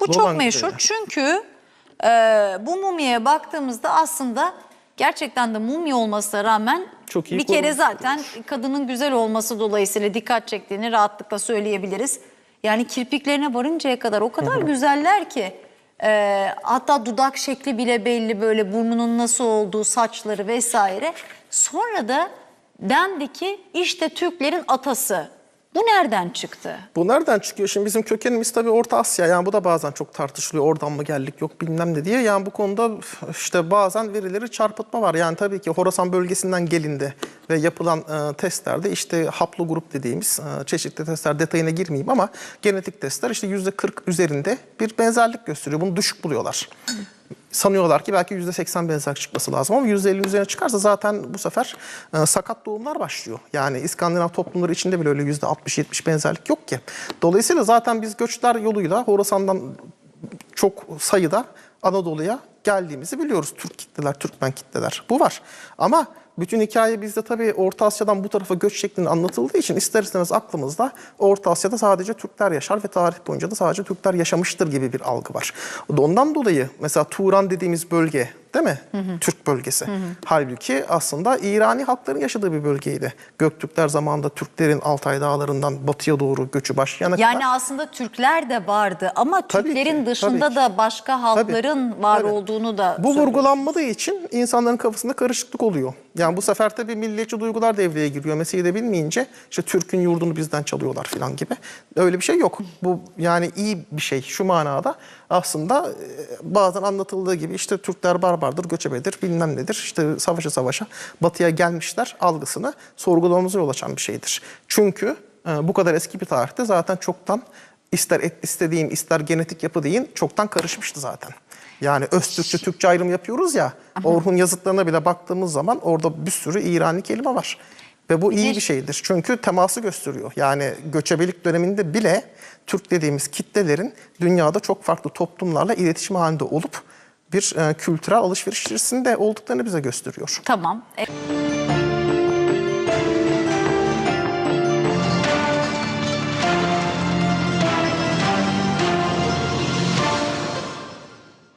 Bu Doğu çok meşhur öyle. çünkü e, bu mumyaya baktığımızda aslında gerçekten de mumya olmasına rağmen Çok iyi bir kere zaten kadının güzel olması dolayısıyla dikkat çektiğini rahatlıkla söyleyebiliriz. Yani kirpiklerine varıncaya kadar o kadar güzeller ki e, hatta dudak şekli bile belli böyle burnunun nasıl olduğu saçları vesaire. Sonra da dendi ki işte Türklerin atası. Bu nereden çıktı? Bu nereden çıkıyor? Şimdi bizim kökenimiz tabii Orta Asya. Yani bu da bazen çok tartışılıyor. Oradan mı geldik yok bilmem ne diye. Yani bu konuda işte bazen verileri çarpıtma var. Yani tabii ki Horasan bölgesinden gelindi ve yapılan e, testlerde işte haplo grup dediğimiz e, çeşitli testler detayına girmeyeyim ama genetik testler işte %40 üzerinde bir benzerlik gösteriyor. Bunu düşük buluyorlar. Sanıyorlar ki belki %80 benzerlik çıkması lazım ama %50'nin üzerine çıkarsa zaten bu sefer e, sakat doğumlar başlıyor. Yani İskandinav toplumları içinde bile öyle %60-70 benzerlik yok ki. Dolayısıyla zaten biz göçler yoluyla Horasan'dan çok sayıda Anadolu'ya geldiğimizi biliyoruz. Türk kitleler, Türkmen kitleler. Bu var. Ama bütün hikaye bizde tabii Orta Asya'dan bu tarafa göç şeklinde anlatıldığı için ister istemez aklımızda Orta Asya'da sadece Türkler yaşar ve tarih boyunca da sadece Türkler yaşamıştır gibi bir algı var. Ondan dolayı mesela Turan dediğimiz bölge değil mi? Türk bölgesi. Halbuki aslında İrani halkların yaşadığı bir bölgeydi. Göktürkler zamanında Türklerin Altay dağlarından batıya doğru göçü başlayana Yani kadar. aslında Türkler de vardı ama Tabii Türklerin ki, dışında tabii da başka halkların var Evet. olduğunu da Bu söylüyor. vurgulanmadığı için insanların kafasında karışıklık oluyor. Yani bu sefer tabii milliyetçi duygular devreye giriyor. Meseleyi de bilmeyince işte Türk'ün yurdunu bizden çalıyorlar falan gibi. Öyle bir şey yok. Bu yani iyi bir şey şu manada aslında e, bazen anlatıldığı gibi işte Türkler barbardır, göçebedir, bilmem nedir. İşte savaşa savaşa batıya gelmişler algısını sorgulamamıza yol açan bir şeydir. Çünkü e, bu kadar eski bir tarihte zaten çoktan ister etnis dediğin ister genetik yapı deyin çoktan karışmıştı zaten. Yani Öztürkçe, Türkçe ayrım yapıyoruz ya. Orhun yazıtlarına bile baktığımız zaman orada bir sürü İrani kelime var. Ve bu iyi bir şeydir. Çünkü teması gösteriyor. Yani göçebelik döneminde bile Türk dediğimiz kitlelerin dünyada çok farklı toplumlarla iletişim halinde olup bir e, kültürel alışveriş içerisinde olduklarını bize gösteriyor. Tamam. E-